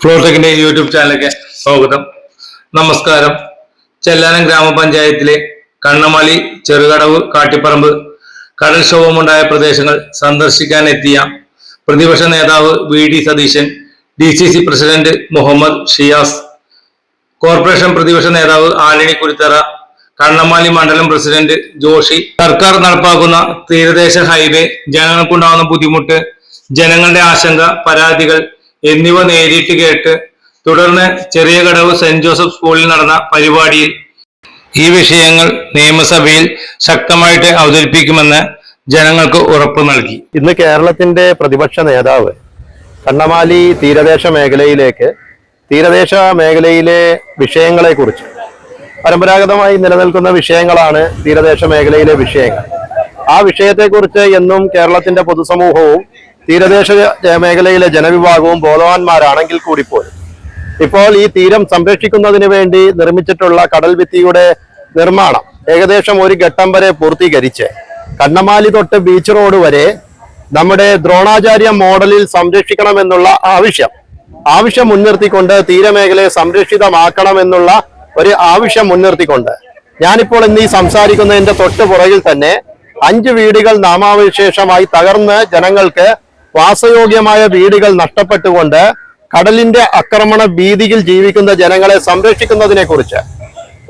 ഫ്ലോടെക്കിന്റെ YouTube ചാനലിലേക്ക് സ്വാഗതം. നമസ്കാരം. ചെല്ലാനം ഗ്രാമപഞ്ചായത്തിലെ കണ്ണമാലി ചെറുകടവ് കാട്ടിപ്പറമ്പ് കടൽക്ഷോഭമുണ്ടായ പ്രദേശങ്ങൾ സന്ദർശിക്കാൻ എത്തിയ പ്രതിപക്ഷ നേതാവ് V D Satheesan D C C president Muhammad Shiyas corporation പ്രതിപക്ഷ നേതാവ് ആന്റണി കുരുത്തറ കണ്ണമാലി മണ്ഡലം പ്രസിഡന്റ് ജോഷി. സർക്കാർ നടപ്പാക്കുന്ന തീരദേശ ഹൈവേ ജനങ്ങൾക്കുണ്ടാകുന്ന ബുദ്ധിമുട്ട് ജനങ്ങളുടെ ആശങ്ക പരാതികൾ എന്നിവ നേരിട്ട് കേട്ട് തുടർന്ന് ചെറിയ കടവ് സെന്റ് ജോസഫ് സ്കൂളിൽ നടന്ന പരിപാടിയിൽ ഈ വിഷയങ്ങൾ നിയമസഭയിൽ ശക്തമായിട്ട് അവതരിപ്പിക്കുമെന്ന് ജനങ്ങൾക്ക് ഉറപ്പ് നൽകി. ഇന്ന് കേരളത്തിന്റെ പ്രതിപക്ഷ നേതാവ് കണ്ണമാലി തീരദേശ മേഖലയിലേക്ക് തീരദേശ മേഖലയിലെ വിഷയങ്ങളെക്കുറിച്ച് പരമ്പരാഗതമായി നിലനിൽക്കുന്ന വിഷയങ്ങളാണ് തീരദേശ മേഖലയിലെ വിഷയങ്ങൾ. ആ വിഷയത്തെക്കുറിച്ച് എന്നും കേരളത്തിന്റെ പൊതുസമൂഹവും തീരദേശ മേഖലയിലെ ജനവിഭാഗവും ബോധവാന്മാരാണെങ്കിൽ കൂടി പോലും. ഇപ്പോൾ ഈ തീരം സംരക്ഷിക്കുന്നതിന് വേണ്ടി നിർമ്മിച്ചിട്ടുള്ള കടൽ ഭിത്തിയുടെ നിർമ്മാണം ഏകദേശം ഒരു ഘട്ടം വരെ പൂർത്തീകരിച്ച് കണ്ണമാലി തൊട്ട് ബീച്ച് റോഡ് വരെ നമ്മുടെ ദ്രോണാചാര്യ മോഡലിൽ സംരക്ഷിക്കണമെന്നുള്ള ആവശ്യം. ആവശ്യം മുൻനിർത്തിക്കൊണ്ട് തീരമേഖലയെ സംരക്ഷിതമാക്കണമെന്നുള്ള ഒരു ആവശ്യം മുൻനിർത്തിക്കൊണ്ട് ഞാനിപ്പോൾ ഇന്ന് ഈ സംസാരിക്കുന്നതിന്റെ തൊട്ട് പുറകിൽ തന്നെ അഞ്ച് വീടുകൾ നാമാവശേഷമായി തകർന്ന് ജനങ്ങൾക്ക് വാസയോഗ്യമായ വീടുകൾ നഷ്ടപ്പെട്ടുകൊണ്ട് കടലിന്റെ ആക്രമണ ഭീതിയിൽ ജീവിക്കുന്ന ജനങ്ങളെ സംരക്ഷിക്കുന്നതിനെ കുറിച്ച്.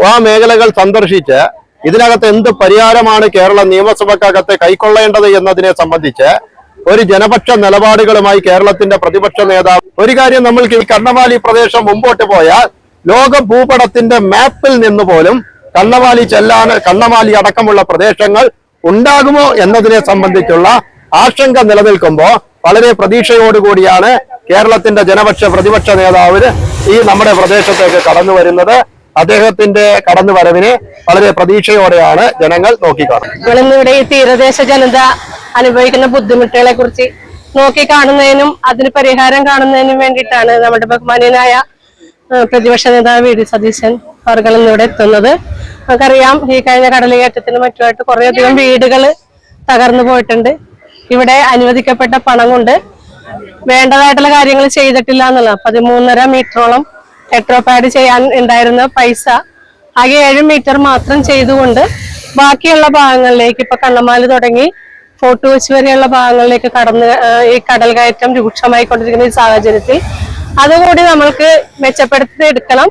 ആ മേഖലകൾ സന്ദർശിച്ച് ഇതിനകത്ത് എന്ത് പരിഹാരമാണ് കേരള നിയമസഭക്കകത്ത് കൈക്കൊള്ളേണ്ടത് എന്നതിനെ സംബന്ധിച്ച് ഒരു ജനപക്ഷ നിലപാടുകളുമായി കേരളത്തിന്റെ പ്രതിപക്ഷ നേതാവ് ഒരു കാര്യം നമ്മൾക്ക് ഈ പ്രദേശം മുമ്പോട്ട് പോയാൽ ലോക ഭൂപടത്തിന്റെ മാപ്പിൽ നിന്ന് പോലും കണ്ണവാലി ചെല്ലാൻ കണ്ണവാലി അടക്കമുള്ള പ്രദേശങ്ങൾ ഉണ്ടാകുമോ എന്നതിനെ സംബന്ധിച്ചുള്ള ആശങ്ക നിലനിൽക്കുമ്പോൾ വളരെ പ്രതീക്ഷയോടുകൂടിയാണ് കേരളത്തിന്റെ ജനപക്ഷ പ്രതിപക്ഷ നേതാവിന് ഈ നമ്മുടെ പ്രദേശത്തേക്ക് കടന്നു വരുന്നത്. അദ്ദേഹത്തിന്റെ കടന്നു വരവിനെ വളരെ പ്രതീക്ഷയോടെയാണ് ജനങ്ങൾ നോക്കിക്കാണുന്നത്. നമ്മളിന്നിവിടെ ഈ തീരദേശ ജനത അനുഭവിക്കുന്ന ബുദ്ധിമുട്ടുകളെ കുറിച്ച് നോക്കി കാണുന്നതിനും അതിന് പരിഹാരം കാണുന്നതിനും വേണ്ടിയിട്ടാണ് നമ്മുടെ ബഹുമാനീയനായ പ്രതിപക്ഷ നേതാവ് വി. ഡി. സതീശൻ അവർകൾ ഇന്നിവിടെ എത്തുന്നത്. നമുക്കറിയാം ഈ കഴിഞ്ഞ കടലുകയറ്റത്തിനും മറ്റുമായിട്ട് കുറേയധികം വീടുകൾ തകർന്നു പോയിട്ടുണ്ട്. ഇവിടെ അനുവദിക്കപ്പെട്ട പണം കൊണ്ട് വേണ്ടതായിട്ടുള്ള കാര്യങ്ങൾ ചെയ്തിട്ടില്ല എന്നുള്ള പതിമൂന്നര മീറ്ററോളം ഹെട്രോപാഡ് ചെയ്യാൻ ഉണ്ടായിരുന്ന പൈസ. ആകെ ഏഴ് മീറ്റർ മാത്രം ചെയ്തുകൊണ്ട് ബാക്കിയുള്ള ഭാഗങ്ങളിലേക്ക് ഇപ്പൊ കണ്ണമാൽ തുടങ്ങി ഫോർട്ട് കൊച്ചി വരെയുള്ള ഭാഗങ്ങളിലേക്ക് കടന്ന് ഈ കടൽ കയറ്റം രൂക്ഷമായിക്കൊണ്ടിരിക്കുന്ന ഈ സാഹചര്യത്തിൽ. അതുകൂടി നമ്മൾക്ക് മെച്ചപ്പെടുത്തി എടുക്കണം.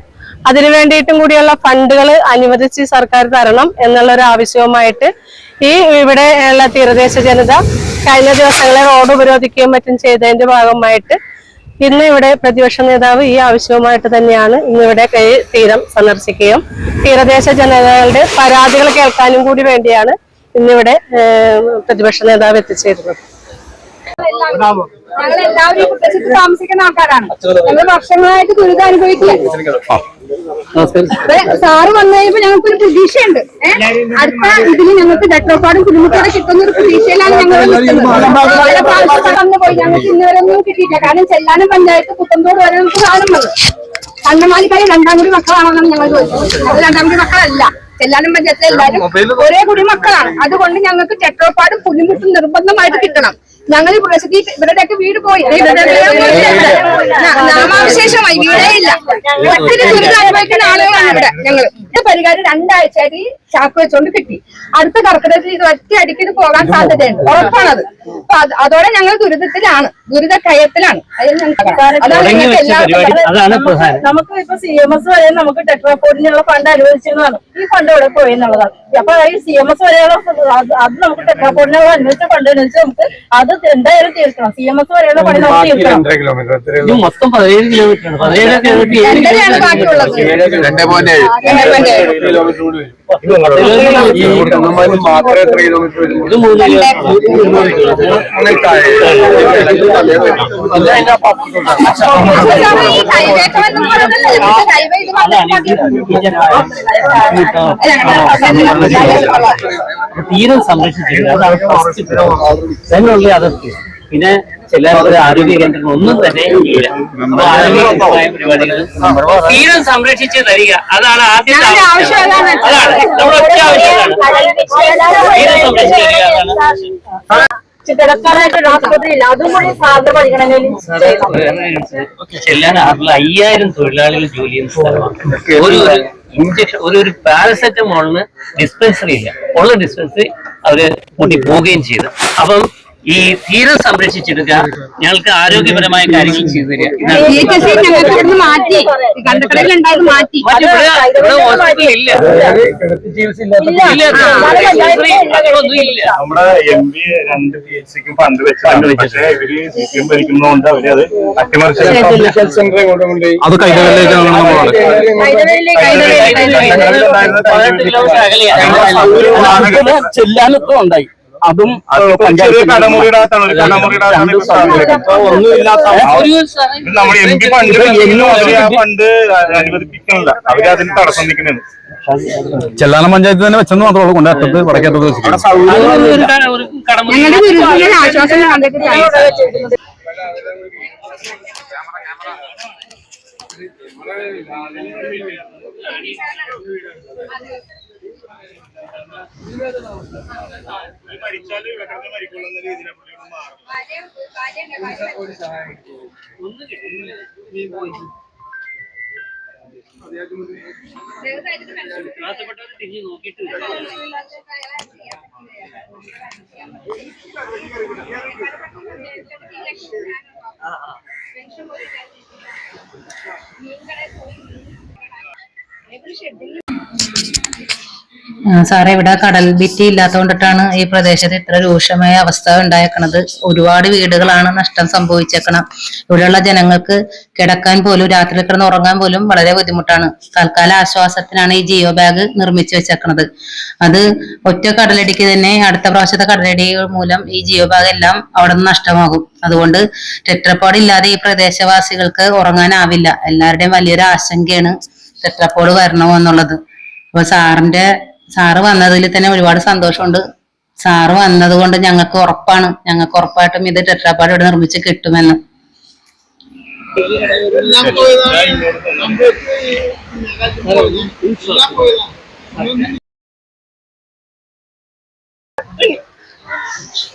അതിനു വേണ്ടിയിട്ടും കൂടിയുള്ള ഫണ്ടുകൾ അനുവദിച്ച് സർക്കാർ തരണം എന്നുള്ള ഒരു ആവശ്യവുമായിട്ട് ഈ ഇവിടെ ഉള്ള തീരദേശ ജനത കഴിഞ്ഞ ദിവസങ്ങളെ റോഡ് ഉപരോധിക്കുകയും മറ്റും ചെയ്തതിന്റെ ഭാഗമായിട്ട് ഇന്ന് ഇവിടെ പ്രതിപക്ഷ നേതാവ് ഈ ആവശ്യവുമായിട്ട് തന്നെയാണ് ഇന്നിവിടെ കൈ തീരം സന്ദർശിക്കുകയും തീരദേശ ജനതകളുടെ പരാതികൾ കേൾക്കാനും കൂടി വേണ്ടിയാണ് ഇന്നിവിടെ പ്രതിപക്ഷ നേതാവ് എത്തിച്ചേരുന്നത്. ഞങ്ങൾ എല്ലാവരും ഈ പ്രദേശത്ത് താമസിക്കുന്ന ആൾക്കാരാണ് ഞങ്ങൾ വർഷങ്ങളായിട്ട് ദുരിതം അനുഭവിക്കുക. സാറ് വന്നു കഴിയുമ്പോ ഞങ്ങൾക്ക് ഒരു പ്രതീക്ഷയുണ്ട്. ഏഹ് അടുത്ത ഇതിന് ഞങ്ങൾക്ക് ഡെട്രോപ്പാടും കുടുംബത്തോടെ കിട്ടുന്ന ഒരു പ്രതീക്ഷയിലാണ് ഞങ്ങൾ പല പ്രാവശ്യം കടന്നു പോയി ഞങ്ങൾക്ക് ഇന്നുവരെ ഒന്നും കിട്ടിയില്ല കാരണം ചെല്ലാനും പഞ്ചായത്ത് കുത്തന്തോട് വരെ നമുക്ക് സാധനം വന്നു കണ്ണമാലിക്കാരി രണ്ടാം കുടി മക്കളാണെന്നാണ് ഞങ്ങൾ ചോദിച്ചത്. അത് രണ്ടാം കുടി മക്കളല്ല. ചെല്ലാനും പഞ്ചായത്തിലെ എല്ലാവരും ഒരേ കുടി മക്കളാണ്. അതുകൊണ്ട് ഞങ്ങൾക്ക് ടെട്രോപ്പാടും പുലിമുട്ടും നിർബന്ധമായിട്ട് കിട്ടണം. ഞങ്ങൾ ഈ പ്രദേശത്ത് ഇവരുടെയൊക്കെ വീട് പോയി. നാമാവിശേഷമായി വീടേ ഇല്ല. ഒത്തിരി ദുരിതം അനുഭവിക്കുന്ന ആളുകളാണ് ഇവിടെ ഞങ്ങൾ ഇത് പരിഹാരം രണ്ടാഴ്ചയായിട്ട് ഈ ചാക്ക് വെച്ചോണ്ട് കിട്ടി. അടുത്ത കർക്കിടകത്തിൽ ഇത് ഒറ്റ അടിക്ക് ഇത് പോകാൻ സാധ്യതയുണ്ട്. ഉറപ്പാണത്. അപ്പൊ അത് അതോടെ ഞങ്ങൾ ദുരിതത്തിലാണ് ദുരിത കയത്തിലാണ് നമുക്ക് ഇപ്പൊ സി എം എസ് വരെ നമുക്ക് ടെക്നോഫോർഡിനുള്ള ഫണ്ട് അനുവദിച്ചിരുന്നതാണ്. ഈ ഫണ്ട് ഇവിടെ പോയി എന്നുള്ളതാണ്. അപ്പൊ ഈ സി എം എസ് വരെയുള്ള അത് അത് നമുക്ക് ടെക്നോഫോർഡിനുള്ള അനുവദിച്ച ഫണ്ട് അനുവദിച്ച് നമുക്ക് അത് എന്തായാലും തീർക്കണം. സി എം എസ് വരെയുള്ള പണി നമുക്ക് തീർക്കണം. ഇത് മൊത്തം പതിനേഴ് കിലോമീറ്റർ ആണ്. പതിനേഴ് കിലോമീറ്റർ ഏഴ് രണ്ടരയാണ് ബാക്കിയുള്ളത്. രണ്ടേ പോയിന്റ് ഏഴ്. രണ്ടേ പോയിന്റ് ഏഴ്. ഇത് മൂന്ന് കിലോമീറ്റർ ഈ ഇത് തീരം സംരക്ഷിച്ചില്ല അതാണ് അതിർത്തി പിന്നെ ചില ആരോഗ്യ കേന്ദ്രങ്ങൾ ഒന്നും തന്നെ ഇല്ല. അപ്പൊ തീരം സംരക്ഷിച്ച് തരിക. അതാണ് ആദ്യത്തെ അതാണ്. നമ്മുടെ ഒറ്റ. തീരം അതും കൂടി സാധ്യത പരിഗണനയിൽ ചെല്ലാൻ ആറിൽ അയ്യായിരം തൊഴിലാളികൾ ജോലി ചെയ്യുന്ന സ്ഥലമാണ്. ഒരു ഇഞ്ചക്ഷൻ ഒരു ഒരു പാരസെറ്റമോളിന് ഡിസ്പെൻസറി ഇല്ല. ഉള്ള ഡിസ്പെൻസറി അവർ കൂട്ടി പോവുകയും ചെയ്തു. അപ്പം ഈ തീരം സംരക്ഷിച്ചെടുക്കുക ഞങ്ങൾക്ക് ആരോഗ്യപരമായ കാര്യങ്ങൾ ചെയ്തു തരിക നമ്മുടെ എം പി രണ്ട് പി എച്ച് സിക്കും ഫണ്ട് പക്ഷേ ഇവർ സി പി എം ഭരിക്കുന്നതുകൊണ്ട് അവർ അത് അട്ടിമറിച്ച് ചെല്ലാനൊക്കെ ഉണ്ടായി അതും ഒന്നുമില്ലാത്ത ചെല്ലാനം പഞ്ചായത്ത് തന്നെ വെച്ചെന്ന് മാത്രമേ ഉള്ളൂ അത്തത്ത് വടക്കേറ്റത്ത് വെച്ചിട്ടുണ്ട് അത് ഒരു ഒരു കടമുറി ഞങ്ങളുടെ ദുരിതത്തിന് ആശ്വാസം കണ്ടെത്തി താങ്ക്സ്. ഉത്തരവാദിത്തപ്പെട്ടവർ തിരിഞ്ഞു നോക്കിയിട്ടില്ല സാറേ ഇവിടെ കടൽ ഭിത്തി ഇല്ലാത്തതുകൊണ്ടിട്ടാണ് ഈ പ്രദേശത്ത് ഇത്ര രൂക്ഷമായ അവസ്ഥ ഉണ്ടായേക്കണത്. ഒരുപാട് വീടുകളാണ് നഷ്ടം സംഭവിച്ചേക്കണം. ഇവിടെയുള്ള ജനങ്ങൾക്ക് കിടക്കാൻ പോലും രാത്രി കിടന്ന് ഉറങ്ങാൻ പോലും വളരെ ബുദ്ധിമുട്ടാണ്. തൽക്കാല ആശ്വാസത്തിനാണ് ഈ ജിയോ ബാഗ് നിർമ്മിച്ചു വെച്ചേക്കണത്. അത് ഒറ്റ കടലടിക്ക് തന്നെ അടുത്ത പ്രാവശ്യത്തെ കടലടി മൂലം ഈ ജിയോ ബാഗ് എല്ലാം അവിടെ നിന്ന് നഷ്ടമാകും. അതുകൊണ്ട് ടെട്രപ്പാടില്ലാതെ ഈ പ്രദേശവാസികൾക്ക് ഉറങ്ങാനാവില്ല. എല്ലാവരുടെയും വലിയൊരു ആശങ്കയാണ് ടെട്രപ്പോഡ് വരണമോ എന്നുള്ളത് അപ്പൊ സാറിന്റെ സാറ് വന്നതിൽ തന്നെ ഒരുപാട് സന്തോഷമുണ്ട്. സാറ് വന്നത് കൊണ്ട് ഞങ്ങൾക്ക് ഉറപ്പാണ്. ഞങ്ങൾക്ക് ഉറപ്പായിട്ടും ഇത് ടെട്രാപ്പാട് ഇവിടെ നിർമ്മിച്ച് കിട്ടുമെന്ന്. നീണ്ട വർഷങ്ങളായിട്ടുള്ള കണ്ണീരാണ് ഇവർ ഞങ്ങളുടെ കണ്ണീര് എത്ര വലുതായാലും അനുഭവിക്കുന്നുണ്ട് സാറേ ഞങ്ങൾ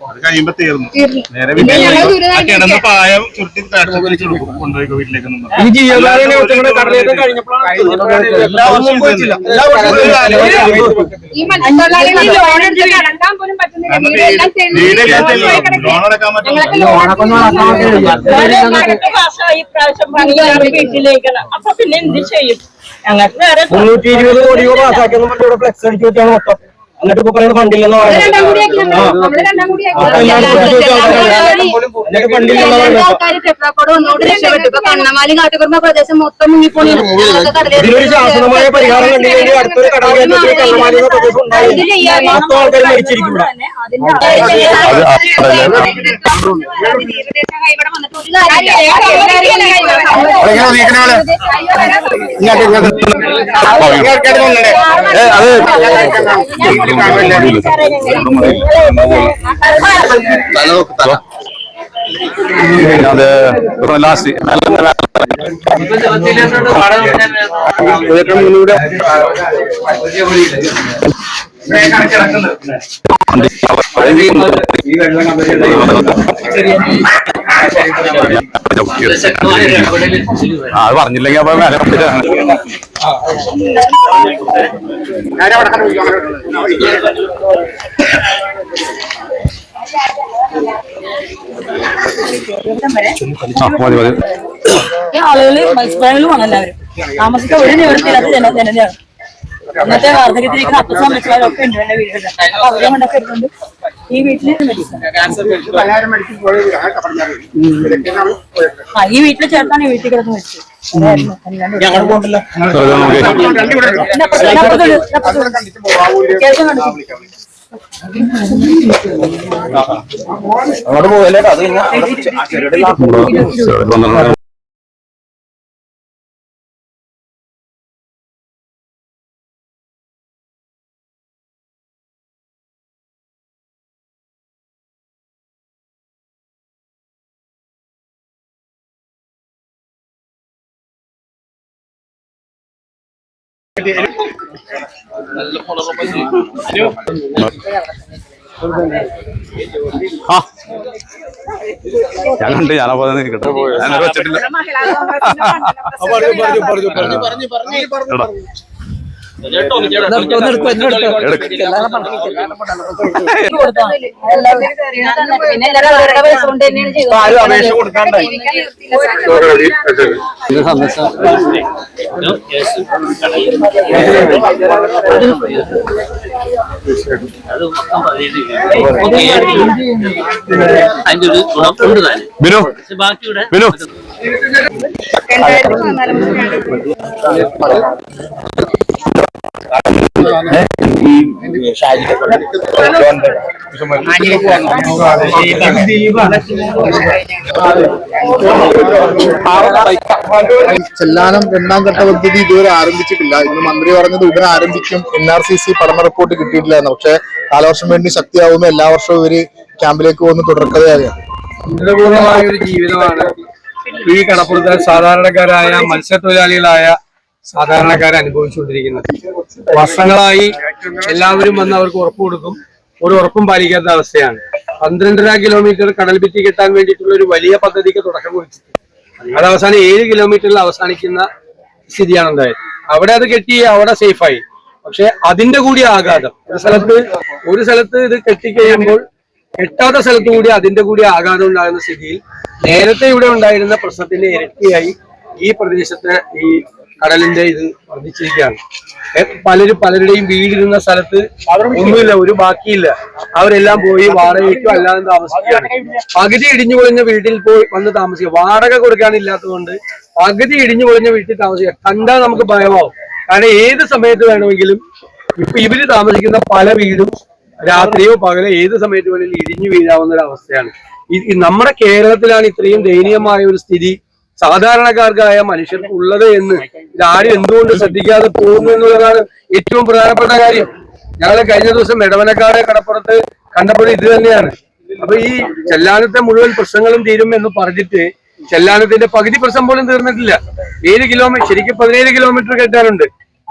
അത് കഴിയുമ്പോ തീർന്നു. നേരെ വീട്ടിൽ ആ കിടന്ന പായം ചുരുട്ടി താഴ്ച കൊണ്ടുപോയി വീട്ടിലേക്ക് ഞങ്ങൾക്ക് പറ്റില്ല. ലോൺ അടുത്ത മാസമായി ഇപ്രാവശ്യം പണിയാറ് വീട്ടിലേക്കാണ്. അപ്പൊ പിന്നെ എന്ത് ചെയ്യും? ഞങ്ങൾക്ക് വേറെ മുന്നൂറ്റി ഇരുപത് കോടിയോ പാസ്സാക്കിയെന്ന് ഫ്ലെക്സ് അടിച്ചു വെച്ചാണ് മൊത്തം. എന്നിട്ട് ഇപ്പൊ പറയുന്നത് ഫണ്ടില്ലെന്ന് കണ്ണമാലി കാട്ടുകുറുമ പ്രദേശം മൊത്തം മുങ്ങിപ്പോണി ഇതിനൊരു ശാശ്വതമായ പരിഹാരം കണ്ടില്ലെങ്കിൽ അടുത്തൊരു കടൽ പ്രദേശം മൊത്തം ആൾക്കാർ മരിച്ചിരിക്കും ഇവിടെ അത് ലാസ്റ്റ് ആ അത് പറഞ്ഞില്ലെങ്കിൽ അപ്പൊ മതി ആളുകൾ മത്സ്യബന്ധനമാണ് എല്ലാവരും താമസിക്കാൻ ഒരു നിവൃത്തിയില്ലാത്ത ജന ജനതയാണ്. ഇന്നത്തെ വാർദ്ധക്യത്തിലേക്ക് അപ്പസംരക്ഷകരൊക്കെ ഉണ്ട് എന്റെ വീട്ടിൽ. അപ്പൊ അവരെ കൊണ്ടൊക്കെ എടുത്തുകൊണ്ട് ഈ വീട്ടിൽ ആ ഈ വീട്ടിൽ ചേർത്താണ് ഈ വീട്ടിൽ കിടന്ന് വെച്ചത് അങ്ങോട്ട് പോകല്ലേ അത് കഴിഞ്ഞാൽ ചുരടിലാക്കും. ഞാൻ കണ്ട് ഞാനപ്പോ അത് കിട്ടും. ഞാനത് വെച്ചിട്ടില്ല അതിന്റെ ഒരു ഗുണം ഉണ്ട് താൻ ബിനു ബാക്കിയുടെ ബിനു ചെല്ലാനം രണ്ടാം ഘട്ട പദ്ധതി ഇതുവരെ ആരംഭിച്ചിട്ടില്ല. ഇന്ന് മന്ത്രി പറഞ്ഞത് ഉടൻ ആരംഭിക്കും. എൻ ആർ സി സി പഠന റിപ്പോർട്ട് കിട്ടിയിട്ടില്ല എന്ന് പക്ഷെ കാലവർഷം വേണ്ടി ശക്തിയാവുന്ന എല്ലാ വർഷവും ഇവർ ക്യാമ്പിലേക്ക് പോകുന്ന തുടർക്കഥയാണ് ഒരു ജീവിതമാണ്. ഈ കടപ്പുറത്തെ സാധാരണക്കാരായ മത്സ്യത്തൊഴിലാളികളായ സാധാരണക്കാർ അനുഭവിച്ചുകൊണ്ടിരിക്കുന്നത്. വർഷങ്ങളായി എല്ലാവരും വന്ന് അവർക്ക് ഉറപ്പ് കൊടുക്കും. ഒരു ഉറപ്പും പാലിക്കാത്ത അവസ്ഥയാണ്. പന്ത്രണ്ടര കിലോമീറ്റർ കടൽ ഭിത്തി കെട്ടാൻ വേണ്ടിയിട്ടുള്ള ഒരു വലിയ പദ്ധതിക്ക് തുടക്കം കുറിച്ചിട്ട് അത് അവസാനം ഏഴ് കിലോമീറ്ററിൽ അവസാനിക്കുന്ന സ്ഥിതിയാണ് ഉണ്ടായത് അവിടെ അത് കെട്ടി അവിടെ സേഫായി പക്ഷെ അതിന്റെ കൂടി ആഘാതം. ഒരു സ്ഥലത്ത് ഒരു സ്ഥലത്ത് ഇത് കെട്ടിക്കഴിയുമ്പോൾ കെട്ടാത്ത സ്ഥലത്ത് കൂടി അതിന്റെ കൂടി ആഘാതം ഉണ്ടാകുന്ന സ്ഥിതിയിൽ നേരത്തെ ഇവിടെ ഉണ്ടായിരുന്ന പ്രശ്നത്തിന്റെ ഇരട്ടിയായി ഈ പ്രദേശത്തെ ഈ കടലിന്റെ ഇത് വർദ്ധിച്ചിരിക്കുകയാണ്. പലരും പലരുടെയും വീടിരുന്ന സ്ഥലത്ത് ഒന്നുമില്ല ഒരു ബാക്കിയില്ല. അവരെല്ലാം പോയി വാടകയ്ക്കും അല്ലാതെ താമസിക്കുകയാണ് പകുതി ഇടിഞ്ഞു പൊളിഞ്ഞ വീട്ടിൽ പോയി വന്ന് താമസിക്കുക. വാടക കൊടുക്കാനില്ലാത്തതുകൊണ്ട് പകുതി ഇടിഞ്ഞു പൊളിഞ്ഞ വീട്ടിൽ താമസിക്കുക. കണ്ടാൽ നമുക്ക് ഭയമാവും. കാരണം ഏത് സമയത്ത് വേണമെങ്കിലും ഇപ്പൊ ഇവർ താമസിക്കുന്ന പല വീടും രാത്രിയോ പകലോ ഏത് സമയത്ത് വേണമെങ്കിലും ഇടിഞ്ഞു വീഴാവുന്ന ഒരു അവസ്ഥയാണ്. നമ്മുടെ കേരളത്തിലാണ് ഇത്രയും ദയനീയമായ ഒരു സ്ഥിതി സാധാരണക്കാർക്കായ മനുഷ്യർക്ക് ഉള്ളത് എന്ന് ഇതാരും എന്തുകൊണ്ട് ശ്രദ്ധിക്കാതെ പോകുന്നു എന്നുള്ളതാണ് ഏറ്റവും പ്രധാനപ്പെട്ട കാര്യം. ഞങ്ങൾ കഴിഞ്ഞ ദിവസം ഇടവനക്കാട് കടപ്പുറത്ത് കണ്ടപ്പോൾ ഇത് തന്നെയാണ്. അപ്പൊ ഈ ചെല്ലാനത്തെ മുഴുവൻ പ്രശ്നങ്ങളും തീരും എന്ന് പറഞ്ഞിട്ട് ചെല്ലാനത്തിന്റെ പകുതി പ്രശ്നം പോലും തീർന്നിട്ടില്ല. ഏഴ് കിലോമീറ്റർ ശരിക്കും പതിനേഴ് കിലോമീറ്റർ കെട്ടാനുണ്ട്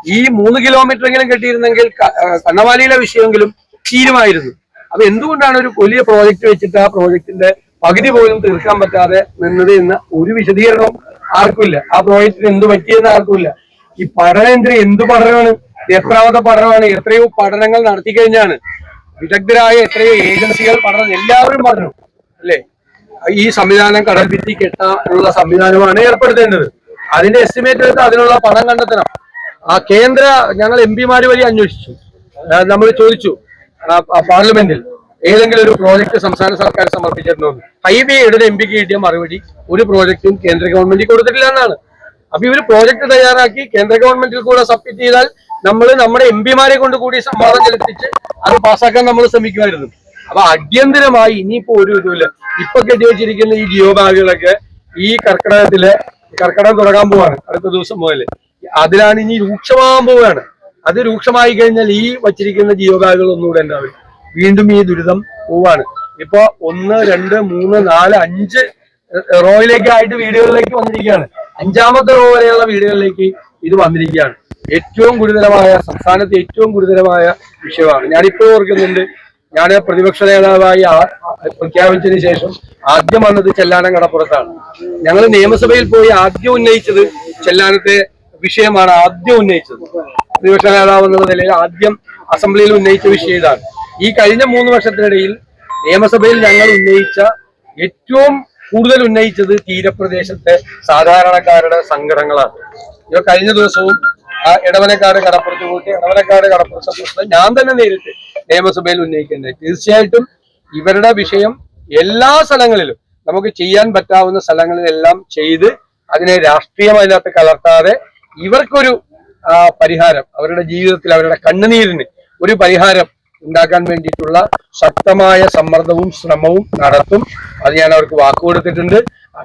ഈ മൂന്ന് കിലോമീറ്റർ എങ്കിലും കെട്ടിയിരുന്നെങ്കിൽ ക- ആ, കണ്ണവാലിയിലെ വിഷയമെങ്കിലും തീരുമായിരുന്നു. അപ്പൊ എന്തുകൊണ്ടാണ് ഒരു വലിയ പ്രോജക്റ്റ് വെച്ചിട്ട് ആ പ്രോജക്റ്റിന്റെ പകുതി പോലും തീർക്കാൻ പറ്റാതെ നിന്നത് എന്ന ഒരു വിശദീകരണവും ആർക്കുമില്ല. ആ പ്രോജക്റ്റിന് എന്ത് പറ്റിയെന്ന് ആർക്കുമില്ല. ഈ പഠനേന്ദ്ര എന്ത് പഠനമാണ്? എത്രാമത്തെ പഠനമാണ്? എത്രയോ പഠനങ്ങൾ നടത്തി കഴിഞ്ഞാണ്. വിദഗ്ധരായ എത്രയോ ഏജൻസികൾ പഠനം എല്ലാവരും പറഞ്ഞു. അല്ലേ? ഈ സംവിധാനം കടൽ ഭിത്തി കെട്ടാനുള്ള സംവിധാനമാണ് ഏർപ്പെടുത്തേണ്ടത്. അതിന്റെ എസ്റ്റിമേറ്റ് എടുത്ത് അതിനുള്ള പണം കണ്ടെത്തണം. ആ കേന്ദ്ര ഞങ്ങൾ എം പിമാര് വഴി അന്വേഷിച്ചു. നമ്മൾ ചോദിച്ചു. പാർലമെന്റിൽ ഏതെങ്കിലും ഒരു പ്രോജക്ട് സംസ്ഥാന സർക്കാർ സമർപ്പിച്ചിരുന്നു? ഹൈവേയുടെ എം പിക്ക് കിട്ടിയ മറുപടി ഒരു പ്രോജക്റ്റും കേന്ദ്ര ഗവൺമെന്റ് കൊടുത്തിട്ടില്ല എന്നാണ്. അപ്പൊ ഇവർ പ്രോജക്ട് തയ്യാറാക്കി കേന്ദ്ര ഗവൺമെന്റിൽ കൂടെ സബ്മിറ്റ് ചെയ്താൽ നമ്മൾ നമ്മുടെ എം പിമാരെ കൊണ്ട് കൂടി സംവാദം ചെലുത്തിച്ച് അത് പാസ്സാക്കാൻ നമ്മൾ ശ്രമിക്കുമായിരുന്നു. അപ്പൊ അടിയന്തരമായി ഇനിയിപ്പോ ഒരു ഇതുമില്ല. ഇപ്പൊ കെട്ടിവെച്ചിരിക്കുന്ന ഈ ജിയോ ബാഗുകളൊക്കെ ഈ കർക്കിടകത്തിലെ കർക്കിടകം തുടങ്ങാൻ പോവാണ് അടുത്ത ദിവസം മുതൽ അതിലാണ് ഇനി രൂക്ഷമാകാൻ പോവുകയാണ് അത് രൂക്ഷമായി കഴിഞ്ഞാൽ ഈ വച്ചിരിക്കുന്ന ജിയോ ബാഗുകൾ ഒന്നുകൂടെ ഉണ്ടാവില്ല. വീണ്ടും ഈ ദുരിതം പോവാണ്. ഇപ്പൊ ഒന്ന് രണ്ട് മൂന്ന് നാല് അഞ്ച് റോയിലേക്ക് ആയിട്ട് വീടുകളിലേക്ക് വന്നിരിക്കുകയാണ്. അഞ്ചാമത്തെ റോ വരെയുള്ള വീടുകളിലേക്ക് ഇത് വന്നിരിക്കുകയാണ്. ഏറ്റവും ഗുരുതരമായ സംസ്ഥാനത്തെ ഏറ്റവും ഗുരുതരമായ വിഷയമാണ്. ഞാനിപ്പോ ഓർക്കുന്നുണ്ട് ഞാൻ പ്രതിപക്ഷ നേതാവായി പ്രഖ്യാപിച്ചതിന് ശേഷം ആദ്യം വന്നത് ചെല്ലാനം കടപ്പുറത്താണ് ഞങ്ങൾ നിയമസഭയിൽ പോയി ആദ്യം ഉന്നയിച്ചത് ചെല്ലാനത്തെ വിഷയമാണ് ആദ്യം ഉന്നയിച്ചത്. പ്രതിപക്ഷ നേതാവ് എന്നുള്ള നിലയിൽ ആദ്യം അസംബ്ലിയിൽ ഉന്നയിച്ച വിഷയം ഇതാണ്. ഈ കഴിഞ്ഞ മൂന്ന് വർഷത്തിനിടയിൽ നിയമസഭയിൽ ഞങ്ങൾ ഉന്നയിച്ച ഏറ്റവും കൂടുതൽ ഉന്നയിച്ചത് തീരപ്രദേശത്തെ സാധാരണക്കാരുടെ സങ്കടങ്ങളാണ്. ഇവ കഴിഞ്ഞ ദിവസവും ആ ഇടവനക്കാട് കടപ്പുറത്ത് പോയിട്ട് ഇടവനക്കാട് കടപ്പുറത്തെ പ്രശ്നം ഞാൻ തന്നെ നേരിട്ട് നിയമസഭയിൽ ഉന്നയിക്കേണ്ടത്. തീർച്ചയായിട്ടും ഇവരുടെ വിഷയം എല്ലാ സ്ഥലങ്ങളിലും നമുക്ക് ചെയ്യാൻ പറ്റാവുന്ന സ്ഥലങ്ങളിലെല്ലാം ചെയ്ത് അതിനെ രാഷ്ട്രീയമല്ലാത്ത കലർത്താതെ ഇവർക്കൊരു പരിഹാരം അവരുടെ ജീവിതത്തിൽ അവരുടെ കണ്ണുനീരിന് ഒരു പരിഹാരം ഉണ്ടാക്കാൻ വേണ്ടിയിട്ടുള്ള ശക്തമായ സമ്മർദ്ദവും ശ്രമവും നടത്തും. അത് ഞാൻ അവർക്ക് വാക്ക് കൊടുത്തിട്ടുണ്ട്.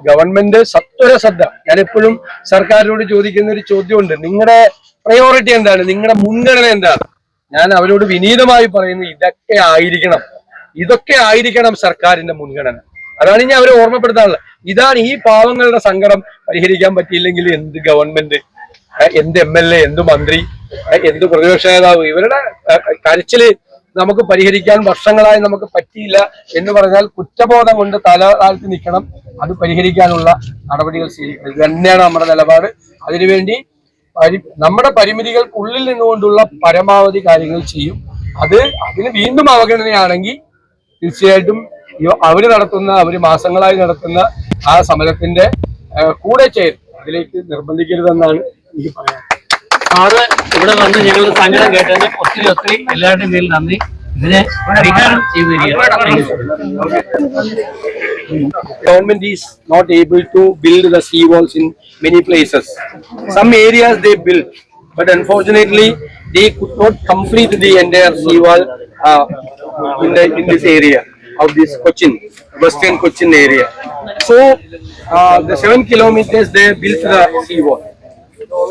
ഗവൺമെന്റ് സത്വര ശ്രദ്ധ. ഞാൻ എപ്പോഴും സർക്കാരിനോട് ചോദിക്കുന്ന ഒരു ചോദ്യമുണ്ട്. നിങ്ങളുടെ പ്രയോറിറ്റി എന്താണ്? നിങ്ങളുടെ മുൻഗണന എന്താണ്? ഞാൻ അവരോട് വിനീതമായി പറയുന്നത് ഇതൊക്കെ ആയിരിക്കണം. ഇതൊക്കെ ആയിരിക്കണം സർക്കാരിന്റെ മുൻഗണന. അതാണ് ഞാൻ അവരെ ഓർമ്മപ്പെടുത്താനുള്ളത്. ഇതാണ് ഈ പാവങ്ങളുടെ സങ്കടം പരിഹരിക്കാൻ പറ്റിയില്ലെങ്കിൽ എന്ത് ഗവൺമെന്റ്? എന്ത് എം എൽ എ എന്ത് മന്ത്രി? എന്ത് പ്രതിപക്ഷ നേതാവ്? ഇവരുടെ കരച്ചിൽ നമുക്ക് പരിഹരിക്കാൻ വർഷങ്ങളായി നമുക്ക് പറ്റിയില്ല എന്ന് പറഞ്ഞാൽ കുറ്റബോധം കൊണ്ട് തല താഴ്ത്തി നിൽക്കണം. അത് പരിഹരിക്കാനുള്ള നടപടികൾ സ്വീകരിക്കണം. തന്നെയാണ് നമ്മുടെ നിലപാട്. അതിനുവേണ്ടി നമ്മുടെ പരിമിതികൾക്കുള്ളിൽ നിന്നുകൊണ്ടുള്ള പരമാവധി കാര്യങ്ങൾ ചെയ്യും. അത് അതിന് വീണ്ടും അവഗണനയാണെങ്കിൽ തീർച്ചയായിട്ടും അവർ നടത്തുന്ന അവർ മാസങ്ങളായി നടത്തുന്ന ആ സമരത്തിന്റെ കൂടെ ചേരും. അതിലേക്ക് നിർബന്ധിക്കരുതെന്നാണ് എനിക്ക് പറയാൻ സാറ് ഇവിടെ വന്ന് ഞങ്ങളുടെ സങ്കടം കേട്ടതിന് ഒത്തിരി ഒത്തിരി എല്ലാവരുടെയും പേരിൽ നന്ദി ഇതിനെ പരിഹാരം government is not able to build the sea walls in many places. Some areas they built, but unfortunately they could not complete the entire sea wall uh, in the in this area of this Cochin, Western Cochin area. So uh, the seven kilometers they built the sea wall.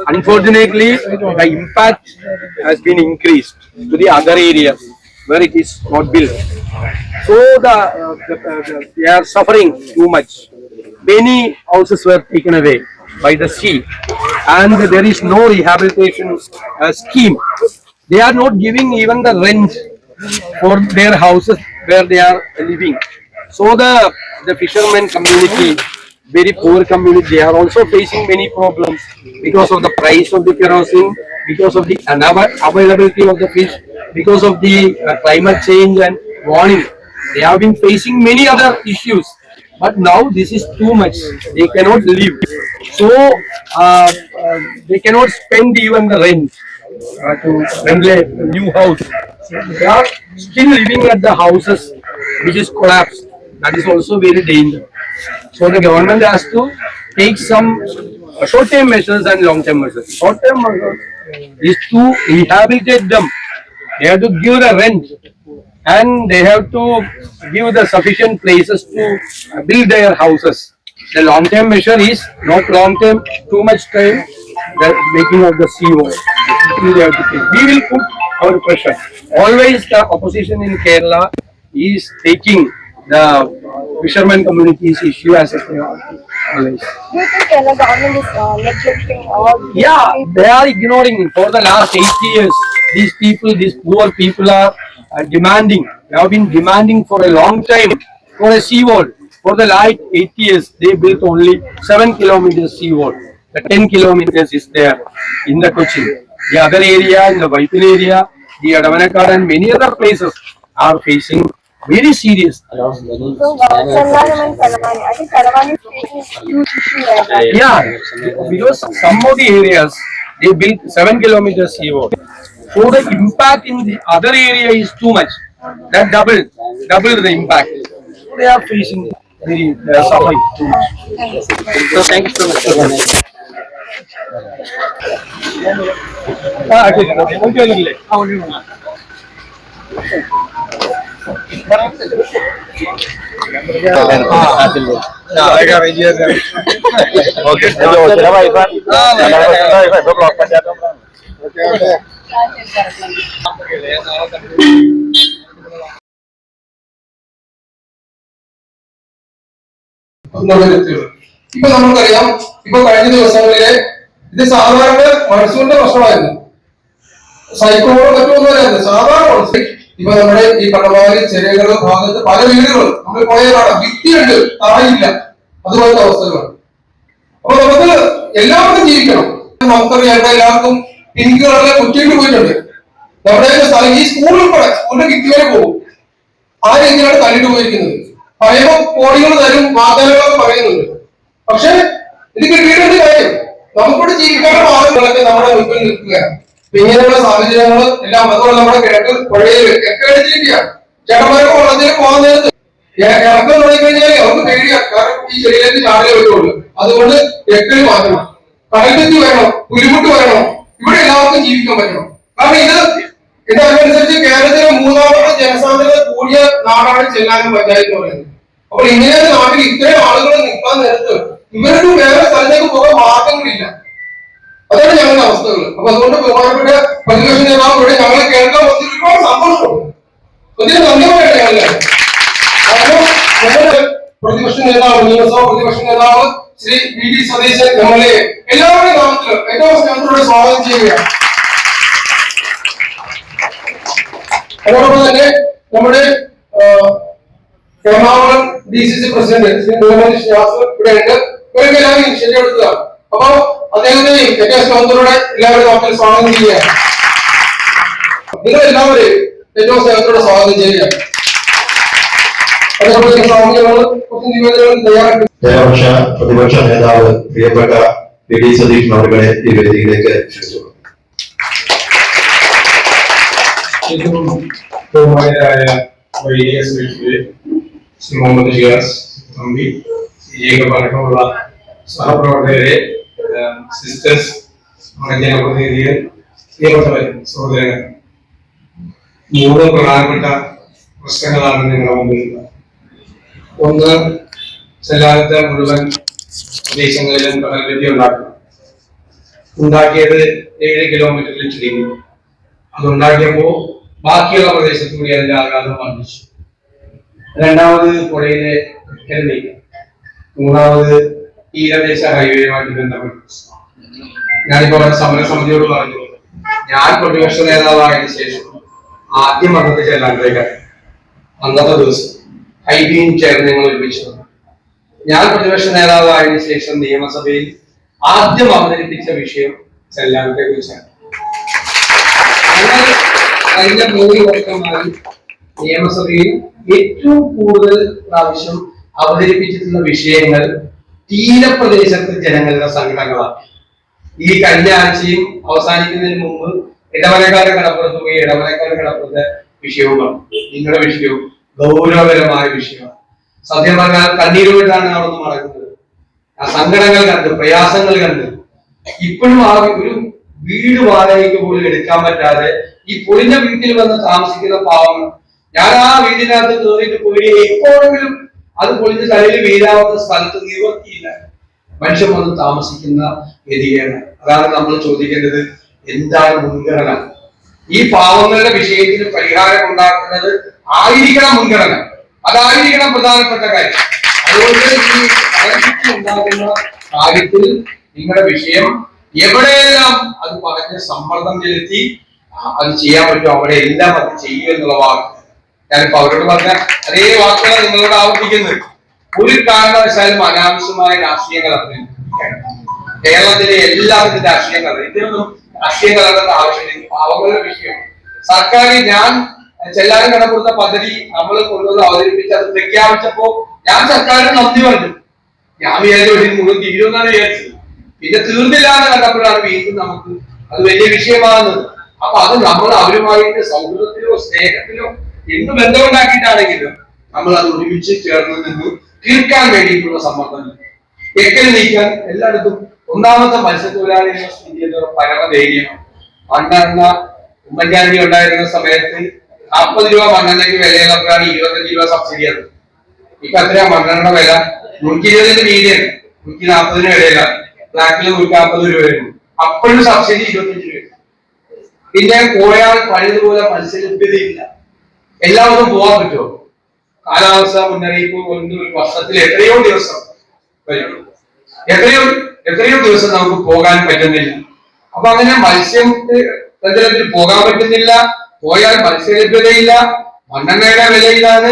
Unfortunately, the impact has been increased to the other areas where it is not built. So the, uh, uh, the- they are suffering too much. Many houses were taken away by the sea, and there is no rehabilitation uh, scheme. They are not giving even the rent for their houses where they are living. So the the fishermen community, very poor community, they are also facing many problems because of the price of the kerosene, because of the availability of the fish, because of the uh, climate change and warning. They have been facing many other issues. But now this is too much. They cannot live. So uh, uh, they cannot spend even the rent uh, to rent a new house. They are still living at the houses which is collapsed. That is also very dangerous. So the government has to take some short-term measures and long-term measures. Short-term measures is to rehabilitate them. They have to give the rent and they have to give the sufficient places to build their houses. The long-term measure is not long-term, too much time, the making of the take. We will put our pressure. Always the opposition in Kerala is taking the fishermen community's issue as a priority. Always. Do you think government is uh, neglecting all Yeah, they are ignoring for the last 80 years. These people, these poor people are uh, demanding, they have been demanding for a long time for a seawall. For the last 80 years, they built only 7 kilometers seawall. The 10 kilometers is there in the Cochin. The other area, in the Vaipil area, the Adavanakar and many other places are facing very serious. Yeah, because some of the areas they built seven kilometers CO. So the impact in the other area is too much. That double, double the impact. They are facing very uh. So thank you so much. For Thank you. ഇപ്പൊ നമുക്കറിയാം ഇപ്പൊ കഴിഞ്ഞ ദിവസങ്ങളിലെ ഇത് സാധാരണ മൺസൂണിന്റെ പ്രശ്നമായിരുന്നു. സൈക്കോളോ മറ്റൊന്നും അറിയാതെ സാധാരണ മൺസൂൺ. ഇപ്പൊ നമ്മുടെ ഈ കടവാരി ചെറിയകളുടെ ഭാഗത്ത് പല വീടുകളും. നമ്മൾ പോയ കാണാം ഭിത്തിയുണ്ട്. താഴെയില്ല അതുപോലത്തെ അവസ്ഥകളാണ്. അപ്പൊ നമുക്ക് എല്ലാവർക്കും ജീവിക്കണം. നമുക്കറിയാം ഇവിടെ എല്ലാവർക്കും പിങ്ക് കളറിലെ കുറ്റിയിട്ട് പോയിട്ടുണ്ട്. നമ്മുടെ സ്ഥലം ഈ സ്കൂളിൽ ഉൾപ്പെടെ സ്കൂളിന്റെ ഭിത്തി വരെ പോകും. ആ രീതിയിലാണ് തള്ളിട്ട് പോയിരിക്കുന്നത്. പറയുമ്പോൾ കോടികൾ തരും വാഗ്ദാനങ്ങളൊക്കെ പറയുന്നുണ്ട്. പക്ഷെ എനിക്ക് വീടിന്റെ കാര്യം. നമുക്കിവിടെ ജീവിക്കാനുള്ള മാർഗങ്ങളൊക്കെ നമ്മുടെ മുൻപിൽ നിൽക്കുകയാണ്. ഇങ്ങനെയുള്ള സാഹചര്യങ്ങൾ എല്ലാം അതുപോലെ നമ്മുടെ കിഴക്ക് പുഴയിൽ ഒക്കെ അടിച്ചിരിക്കുകയാണ്. ചേട്ടന്മാരൊക്കെ വളർന്നിട്ട് പോകാൻ നേരത്ത് ഇറക്കം തുടങ്ങിക്കഴിഞ്ഞാൽ അവർക്ക് പേടിയാണ് കാരണം ഈ ചെടിയിലേക്ക് ചാടലേ വരുള്ളൂ. അതുകൊണ്ട് എക്കൽ മാറ്റണം. കടൽക്കെത്തി വരണം. പുലിമുട്ട് വരണം. ഇവിടെ എല്ലാവർക്കും ജീവിക്കാൻ പറ്റണം. കാരണം ഇത് ഇതനുസരിച്ച് കേരളത്തിലെ മൂന്നാമത്തെ ജനസാന്ദ്രത കൂടിയ നാടാണ് ചെല്ലാനും പഞ്ചായത്ത് പറയുന്നത്. അപ്പോൾ ഇങ്ങനെ നാട്ടിൽ ഇത്രയും ആളുകൾ നിൽക്കാൻ നേരത്ത് ഇവർക്ക് വേറെ സ്ഥലത്തേക്ക് പോകാൻ മാർഗങ്ങളില്ല. അതാണ് ഞങ്ങളുടെ അവസ്ഥകൾ അപ്പൊ അതുകൊണ്ട് ബഹുമാനപ്പെട്ട പ്രതിപക്ഷ നേതാവ് ഇവിടെ ഞങ്ങളെ കേൾക്കാൻ ഒരുപാട് സന്തോഷമുണ്ട്. കാരണം ഞങ്ങളുടെ പ്രതിപക്ഷ നേതാവ് നിയമസഭാ പ്രതിപക്ഷ നേതാവ് Shri V D Satheesan M L A എല്ലാവരുടെയും നാമത്തിലും ഏറ്റവും സ്നേഹത്തോടെ സ്വാഗതം ചെയ്യുകയാണ്. അതോടൊപ്പം തന്നെ നമ്മുടെ Ernakulam D C C president Shri Muhammad Shiyas ഇവിടെ ഉണ്ട് ഇവരൊക്കെ എല്ലാവരും എടുത്തതാണ് അപ്പൊ അദ്ദേഹത്തെ ഏറ്റവും സ്നേഹത്തോടെ എല്ലാവരും നാട്ടിൽ സ്വാഗതം ചെയ്യാം നിങ്ങൾ എല്ലാവരെയും ഏറ്റവും സ്നേഹത്തോടെ സ്വാഗതം തയ്യാറാക്കി. ജനപക്ഷ പ്രതിപക്ഷ നേതാവ് പ്രിയപ്പെട്ട പി ഡി സതീഷ് അവരുടെ ഈ വേദിയിലേക്ക് ക്ഷണിച്ചു ഏറ്റവും ബഹുമാനരായ മുഹമ്മദ് ഷിയാസ് തമ്പി ജേക്കബ് അടക്കമുള്ള സഹപ്രവർത്തകരെ സിസ്റ്റേഴ്സ് ജനപ്രതിനിധികൾ പ്രിയപ്പെട്ടവർ സഹോദരങ്ങൾ മൂന്ന് പ്രധാനപ്പെട്ട പ്രശ്നങ്ങളാണ് നിങ്ങളുടെ മുമ്പിലുള്ളത്. ഒന്ന് ചെല്ലാത്ത മുഴുവൻ പ്രദേശങ്ങളിലും കടൽവെട്ടി ഉണ്ടാക്കും ഉണ്ടാക്കിയത് ഏഴ് കിലോമീറ്ററിൽ ചുരുങ്ങി. അതുണ്ടാക്കിയപ്പോ ബാക്കിയുള്ള പ്രദേശത്തു കൂടി അതിന്റെ ആഘാതം വർദ്ധിച്ചു. രണ്ടാമത് പുഴയിലെ കെൽ നീക്കം. മൂന്നാമത് തീരദേശ ഹൈവേയുമായിട്ട് ബന്ധപ്പെട്ട പ്രശ്നമാണ് ഞാനിപ്പോ സമര സമരസമിതിയോട് പറഞ്ഞു. ഞാൻ പ്രതിപക്ഷ നേതാവായതിനു ശേഷം ആദ്യം അന്നത്തെ ചെല്ലാണ്ടേക്കാണ് അന്നത്തെ ദിവസം ഹൈബീൻ ചേർന്ന് ഞങ്ങൾ ഒരുമിച്ച് ഞാൻ പ്രതിപക്ഷ നേതാവായതിനു ശേഷം നിയമസഭയിൽ ആദ്യം അവതരിപ്പിച്ച വിഷയം ചെല്ലാനത്തെ കുറിച്ചാണ്. കഴിഞ്ഞ മൂന്ന് വർഷമായി നിയമസഭയിൽ ഏറ്റവും കൂടുതൽ പ്രാവശ്യം അവതരിപ്പിച്ചിട്ടുള്ള വിഷയങ്ങൾ തീരപ്രദേശത്തെ ജനങ്ങളുടെ സംഘടനകളാണ് ഈ കഴിഞ്ഞ ആഴ്ചയും അവസാനിക്കുന്നതിന് മുമ്പ് ഇടവനക്കാരുടെ കടപ്പുറത്ത് പോയി ഇടവനക്കാരുടെ കടപ്പുറത്തെ വിഷയവുമാണ് നിങ്ങളുടെ വിഷയവും ഗൗരവകരമായ വിഷയമാണ്. സത്യം പറഞ്ഞാൽ കണ്ണീരുമായിട്ടാണ് അവിടെ നടക്കുന്നത് ആ സങ്കടങ്ങൾ കണ്ട് പ്രയാസങ്ങൾ കണ്ട് ഇപ്പോഴും ആ ഒരു വീട് വാടകയ്ക്ക് പോലും എടുക്കാൻ പറ്റാതെ ഈ പൊളിഞ്ഞ വീട്ടിൽ വന്ന് താമസിക്കുന്ന പാവങ്ങൾ. ഞാൻ ആ വീടിനകത്ത് കയറിയിട്ട് പോയി എപ്പോഴെങ്കിലും അത് പൊളിഞ്ഞ് തലയിൽ വീഴാവുന്ന സ്ഥലത്ത് നിവർത്തിയില്ല. മനുഷ്യൻ വന്ന് താമസിക്കുന്ന ഗതികയാണ് അതാണ് നമ്മൾ ചോദിക്കേണ്ടത് എന്താണ് മുൻഗണന? ഈ പാവങ്ങളുടെ വിഷയത്തിന് പരിഹാരം ഉണ്ടാക്കുന്നത് ആയിരിക്കണം മുൻഗണന. അതായിരിക്കണം പ്രധാനപ്പെട്ട കാര്യം. അതുകൊണ്ട് ഈ കടൽഭിത്തി ഉണ്ടാകുന്ന കാര്യത്തിൽ നിങ്ങളുടെ വിഷയം എവിടെയെല്ലാം അത് പറഞ്ഞ് സമ്മർദ്ദം ചെലുത്തി അത് ചെയ്യാൻ പറ്റും അവിടെ എല്ലാം അത് ചെയ്യും എന്നുള്ള വാക്ക് ഞാനിപ്പോ അവരോട് പറഞ്ഞ അതേ വാക്കുകളാണ് നിങ്ങളോട് ആവർത്തിക്കുന്നത്. ഒരു കാരണവശാലും അനാവശ്യമായ രാഷ്ട്രീയങ്ങൾ അറിയാം കേരളത്തിലെ എല്ലാവിധ രാഷ്ട്രീയങ്ങൾ ഇതിനൊന്നും രാഷ്ട്രീയം കലർന്ന ആവശ്യമില്ല. പാവങ്ങളുടെ വിഷയം. സർക്കാർ ഞാൻ ചെല്ലാനും കടപ്പെടുത്ത പദ്ധതി നമ്മൾ കൊണ്ടുവന്ന് അവതരിപ്പിച്ച് അത് പ്രഖ്യാപിച്ചപ്പോ ഞാൻ സർക്കാരിന് നന്ദി പറഞ്ഞു. ഞാൻ വിചാരിച്ചു ഒരു മുഴുവൻ തീരുമെന്നാണ് വിചാരിച്ചത്. പിന്നെ തീർന്നില്ല എന്ന് കണ്ടപ്പോഴാണ് വീണ്ടും നമുക്ക് അത് വലിയ വിഷയമാകുന്നത്. അപ്പൊ അത് നമ്മൾ അവരുമായിട്ട് സൗഹൃദത്തിലോ സ്നേഹത്തിലോ എന്ത് ബന്ധമുണ്ടാക്കിയിട്ടാണെങ്കിലും നമ്മൾ അത് ഒരുമിച്ച് ചേർന്ന് നിന്ന് തീർക്കാൻ വേണ്ടിയിട്ടുള്ള സമ്മർദ്ദം എക്കൽ നീക്കാൻ? എല്ലായിടത്തും ഒന്നാമത്തെ മത്സ്യത്തൊഴിലാളികളുടെ സ്ഥിതി എന്ന് ഉമ്മൻചാണ്ടി ഉണ്ടായിരുന്ന സമയത്ത് നാൽപ്പത് രൂപ മണ്ണെണ്ണയ്ക്ക് വിലയുള്ളപ്പോഴാണ് ഇരുപത്തഞ്ച് രൂപ സബ്സിഡി അത് ഇപ്പൊ അത്ര മണ്ണെണ്ണ വില? നൂറ്റി ഇരുപതിന്റെ മീഡിയാണ് നൂറ്റി നാൽപ്പതിന് വിലയിലാണ് ബ്ലാക്കിൽ നൂറ്റി നാൽപ്പത് രൂപ വരുന്നു. അപ്പോഴും സബ്സിഡി ഇരുപത്തഞ്ച് രൂപ. പിന്നെ പോയാൽ പഴയതുപോലെ മത്സ്യലഭ്യതയില്ല എല്ലാവർക്കും പോകാൻ പറ്റുമോ? കാലാവസ്ഥ മുന്നറിയിപ്പ് കൊണ്ട് ഒരു വർഷത്തിൽ എത്രയോ ദിവസം വരും എത്രയോ എത്രയോ ദിവസം നമുക്ക് പോകാൻ പറ്റുന്നില്ല. അപ്പൊ അങ്ങനെ മത്സ്യം ബന്ധനത്തിൽ പോകാൻ പറ്റുന്നില്ല. പോയാൽ മത്സ്യലഭ്യതയില്ല മണ്ണെണ്ണയുടെ വിലയിലാണ്.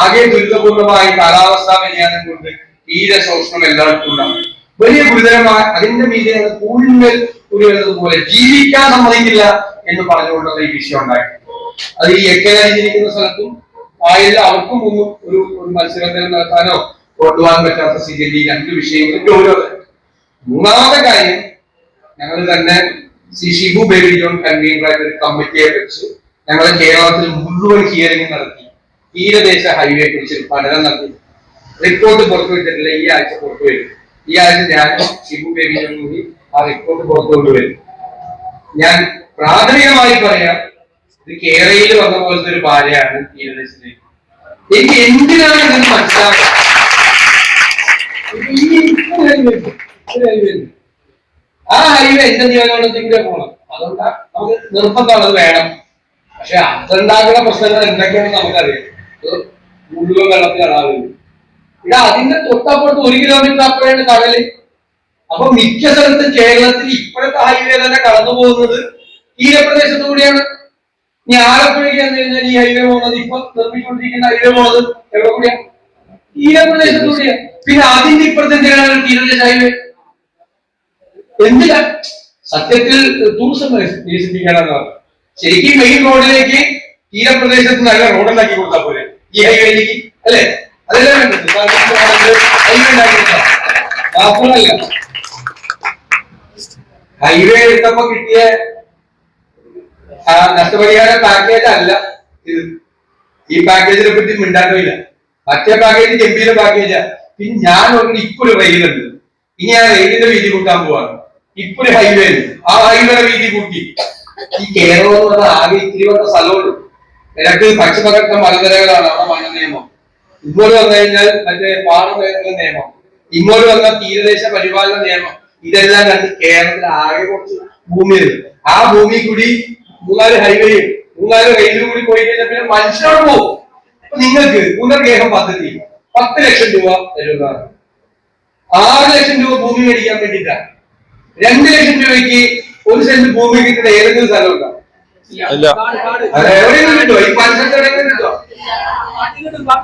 ആകെ ദുരിതപൂർണമായി കാലാവസ്ഥാ വ്യതിയാനം കൊണ്ട് തീരെ ശോഷണം എല്ലാവർക്കും ഉണ്ടാകും. വലിയ ഗുരുതരമായ അതിന്റെ മീതിയാണ് കൂടുതൽ പോലെ ജീവിക്കാൻ സമ്മതിക്കില്ല എന്ന് പറഞ്ഞുകൊണ്ടുള്ള ഈ വിഷയം ഉണ്ടായി. അത് ഈ എക്കലരിഞ്ഞിരിക്കുന്ന സ്ഥലത്തും ആയില്ല അവർക്കും ഒന്നും ഒരു ഒരു മത്സരത്തിൽ നടത്താനോ കൊണ്ടുപോകാൻ പറ്റാത്ത സ്ഥിതി രണ്ട് വിഷയങ്ങളും ഓരോ മൂന്നാമത്തെ കാര്യം ഞങ്ങൾ തന്നെ ശ്രീ ഷിബു ബേബി കൺവീനറായിട്ട് ഒരു കമ്മിറ്റിയെ വെച്ച് ഞങ്ങൾ കേരളത്തിൽ മുഴുവൻ ഹിയറിംഗ് നടത്തി. തീരദേശ ഹൈവേ കുറിച്ച് പഠനം നടത്തി. റിപ്പോർട്ട് പുറത്തുവിട്ടിട്ടില്ല ഈ ആഴ്ച പുറത്തുവരും ഈ ആഴ്ച ഞാൻ ഷിബു ബേബി ജോൺ കൂടി ആ റിപ്പോർട്ട് പുറത്തു പുറത്തുകൊണ്ടുവരും ഞാൻ പ്രാഥമികമായി പറയാം ഇത് കേരളയിൽ വന്ന പോലത്തെ ഒരു ഭാര്യയാണ് എനിക്ക് എന്തിനാണ് ഇതെന്ന് മനസ്സിലാക്കുന്നത്. ആ ഹൈവേ എന്റെ നിയമനത്തിൽ പോകണം അതുകൊണ്ടാ നമുക്ക് നിർബന്ധമാണ് അത് വേണം. പക്ഷെ അതുണ്ടാക്കുന്ന പ്രശ്നങ്ങൾ എന്തൊക്കെയാണെന്ന് നമുക്കറിയാം. മുഴുവൻ വെള്ളത്തിൽ ആവുന്നത് ഇവിടെ അതിന്റെ തൊട്ടപ്പുറത്ത് ഒരു കിലോമീറ്റർ അപ്പുറമാണ് കടൽ. അപ്പൊ മിക്ക സ്ഥലത്തും കേരളത്തിൽ ഇപ്പോഴത്തെ ഹൈവേ തന്നെ കടന്നു പോകുന്നത് തീരപ്രദേശത്തു കൂടിയാണ്. ഇനി ആലപ്പുഴയ്ക്ക് എന്ന് കഴിഞ്ഞാൽ ഈ ഹൈവേ പോകുന്നത്? ഇപ്പൊ നിർമ്മിച്ചുകൊണ്ടിരിക്കുന്ന ഹൈവേ പോകുന്നത് എവിടെ കൂടിയാ? തീരപ്രദേശത്തു കൂടിയാണ് പിന്നെ അതിന്റെ ഇപ്പുറത്തെ എന്തിനാണ് തീരദേശ ഹൈവേ എന്തിനാ? സത്യത്തിൽ ടൂറിസം വികസിപ്പിക്കണം ശരിക്കും മെയിൻ റോഡിലേക്ക് തീരപ്രദേശത്ത് നല്ല റോഡുണ്ടാക്കി കൊടുത്താൽ പോലെ ഈ ഹൈവേയിലേക്ക്. അല്ലെ? അതെല്ലാം വേണ്ടത് ഹൈവേ ഉണ്ടാക്കി മാത്രമല്ല ഹൈവേ എടുത്തപ്പോ കിട്ടിയ നഷ്ടപരിഹാര പാക്കേജ് അല്ല ഇത്. ഈ പാക്കേജിനെ പറ്റി മിണ്ടാണ്ടില്ല മറ്റേ പാക്കേജ് ഗംഭീര പാക്കേജാ പിന്നെ ഞാൻ ഒരു ഇപ്പൊരു റെയിലുണ്ട് ഇനി ആ റെയിലിന്റെ വീതി കൂട്ടാൻ പോവാണ്. ഇപ്പൊരു ഹൈവേ ആ ഹൈവേയുടെ വീതി കൂട്ടി. ഈ കേരളം എന്ന് പറഞ്ഞാൽ ആകെ ഇത്തിരി വന്ന സ്ഥലമുള്ളൂ. നിനക്ക് പശ്ചിമഘട്ട മലനിരകളാണ് അവിടെ വന നിയമം. ഇങ്ങോട്ട് വന്നു കഴിഞ്ഞാൽ മറ്റേ പാടം നിയമം. ഇങ്ങോട്ട് വന്ന തീരദേശ പരിപാലന നിയമം. ഇതെല്ലാം കണ്ട് കേരളത്തിൽ ആകെ കുറച്ച് ഭൂമിയുണ്ട്. ആ ഭൂമി കൂടി മൂന്നാൽ ഹൈവേയും മൂന്നാൽ റെയിലും കൂടി പോയി കഴിഞ്ഞാൽ പിന്നെ മനുഷ്യനോട് പോകും. അപ്പൊ നിങ്ങൾക്ക് പുനർഗേഹം പദ്ധതി പത്ത് ലക്ഷം രൂപ തരുന്നതാണ്. ആറ് ലക്ഷം രൂപ ഭൂമി മേടിക്കാൻ വേണ്ടിയിട്ടാണ് രണ്ട് ലക്ഷം രൂപയ്ക്ക് ഒരു സെന്റ് ഭൂമി കിട്ടുന്ന ഏതെങ്കിലും സ്ഥലം ഉണ്ടോ ില്ല എവിടെയെങ്കിലും കിട്ടുമോ ഈ പരിസരത്ത് എവിടെയെങ്കിലും കിട്ടുമോ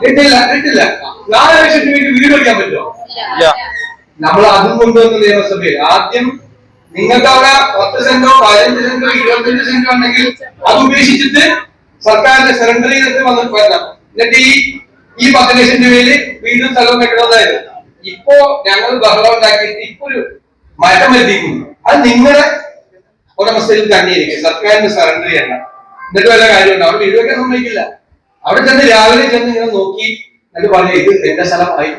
കിട്ടില്ല കിട്ടില്ല. നാല് ലക്ഷം രൂപയ്ക്ക് വീട് വയ്ക്കാൻ പറ്റുമോ ഇല്ല. നമ്മൾ അതും കൊണ്ടുവന്ന നിയമസഭയിൽ ആദ്യം നിങ്ങൾക്ക് അവിടെ പത്ത് സെന്റോ പതിനഞ്ച് സെന്റോ ഇരുപത്തഞ്ച് സെന്റോ ഉണ്ടെങ്കിൽ അത് ഉപേക്ഷിച്ചിട്ട് സർക്കാരിന്റെ സറണ്ടർ ചെയ്തിട്ട് വന്നിട്ട് വരണം എന്നിട്ട് ഈ ഈ പത്ത് ലക്ഷം രൂപയിൽ വീണ്ടും സ്ഥലം വെക്കണമെന്നായിരുന്നു ഇപ്പോ ഞങ്ങൾ ബഹളം ഉണ്ടാക്കിയിട്ട് ഇപ്പൊ ഒരു മാറ്റം വരുത്തിക്കുന്നു അത് നിങ്ങളുടെ ഉടമസ്ഥയിൽ തന്നെയായിരിക്കും. സർക്കാരിന് സറണ്ടർ ചെയ്യണം എന്നിട്ട് വല്ല കാര്യമുണ്ട്? അവിടെ വീട് സമ്മതിക്കില്ല. അവിടെ ചെന്ന് രാവിലെ ചെന്ന് ഇങ്ങനെ നോക്കി എന്നിട്ട് പറഞ്ഞു ഇത് എന്റെ സ്ഥലമായി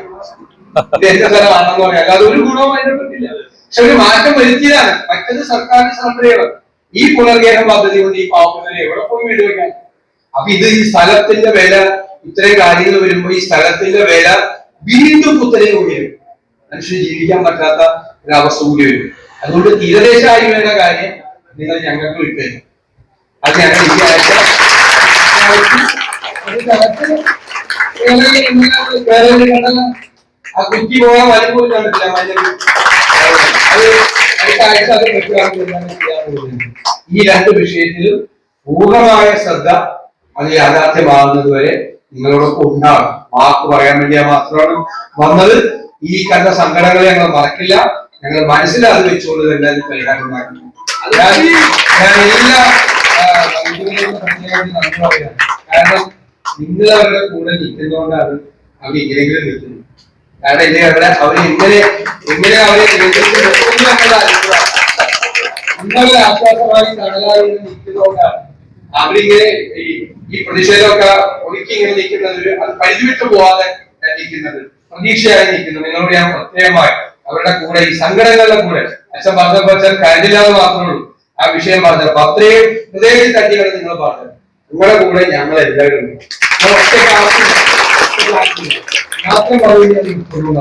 എന്റെ സ്ഥലമാണെന്ന് പറയാം അല്ലാതെ ഒരു ഗുണവും അതിനെ പറ്റില്ല പക്ഷെ ഒരു മാറ്റം വരുത്തിയതാണ്. മറ്റത് സർക്കാരിന്റെ സറണ്ടർ ഈ പുനർഗേഹം പദ്ധതി കൊണ്ട് ഈ പാവപ്പെട്ടവരെ എവിടെ പോയി വീട് വെക്കാൻ? അപ്പൊ ഇത് ഈ സ്ഥലത്തിന്റെ വില ഇത്രയും കാര്യങ്ങൾ വരുമ്പോൾ ഈ സ്ഥലത്തിന്റെ വില വീണ്ടും കുത്തനെ കൂടി വരും. മനുഷ്യന് ജീവിക്കാൻ പറ്റാത്ത ഒരവസ്ഥ കൂടി വരും. അതുകൊണ്ട് തീരദേശ ഹൈവേയുടെ കാര്യം നിങ്ങൾ ഞങ്ങൾക്ക് വിട്ടുതരും അത് ഞങ്ങൾ ഈ ആഴ്ച ആ കുറ്റി പോകാൻ വരുമ്പോൾ കണ്ടിട്ടില്ല. മഞ്ഞൾ ഈ രണ്ട് വിഷയത്തിലും പൂർണമായ ശ്രദ്ധ അത് യാഥാർത്ഥ്യമാകുന്നത് വരെ നിങ്ങളോടൊപ്പം ഉണ്ടാകും വാക്ക് പറയാൻ വേണ്ടി മാത്രമാണ് വന്നത്. ഈ കണ്ട സങ്കടങ്ങളെ ഞങ്ങൾ മറക്കില്ല. ഞങ്ങൾ മനസ്സിൽ അത് വെച്ചുകൊണ്ട് തന്നെ അത് പരിഹാരം ഉണ്ടാക്കും ഞാൻ എല്ലാ. കാരണം നിങ്ങൾ അവരുടെ കൂടെ നിൽക്കുന്നതുകൊണ്ടാണ് അവർ ഇങ്ങനെങ്കിലും നിൽക്കുന്നത്. കാരണം ഇത് അവരെ അവർ ഇങ്ങനെ ഇങ്ങനെ അവരെ. നിങ്ങളുടെ ആശ്വാസമായി കടലായി നിൽക്കുന്നതുകൊണ്ടാണ് അവരിങ്ങനെ ഈ ഈ പ്രതിഷേധമൊക്കെ ഒടുക്കി ഇങ്ങനെ നിൽക്കുന്നത് അത് പരിധിവിട്ടു പോവാതെ നിൽക്കുന്നത്. പ്രതീക്ഷയായി നിൽക്കുന്നത്. നിങ്ങളോട് ഞാൻ പ്രത്യേകമായി അവരുടെ കൂടെ ഈ സങ്കടങ്ങളുടെ കൂടെ അച്ഛൻ പറഞ്ഞപ്പോ അച്ഛൻ കരുതില്ലാതെ മാത്രമേ ഉള്ളൂ. ആ വിഷയം പറഞ്ഞപ്പോ അത്രയും ഹൃദയത്തിൽ തട്ടിയാണ് നിങ്ങൾ പറഞ്ഞത്. നിങ്ങളുടെ കൂടെ ഞങ്ങൾ എല്ലാവരും ഉണ്ട്. നിങ്ങൾ ഒറ്റയ്ക്കാക്കില്ല. ഒറ്റയ്ക്കാക്കില്ല. മാത്രം പറയുന്നത് ഇപ്പോഴും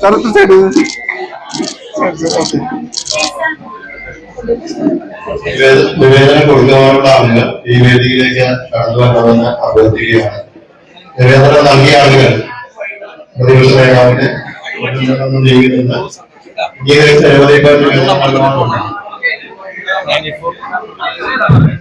കറുത്ത നിവേദനം കൊടുക്കുന്നവരോടാണ് ഈ വേദിയിലേക്ക് കടന്നു വരണമെന്ന് അഭ്യർത്ഥിക്കുകയാണ്. നിവേദനം നൽകിയ ആളുകൾ പ്രതിപക്ഷ നേതാവിന് ജീവിക്കുന്ന ഈ നിരവധി 94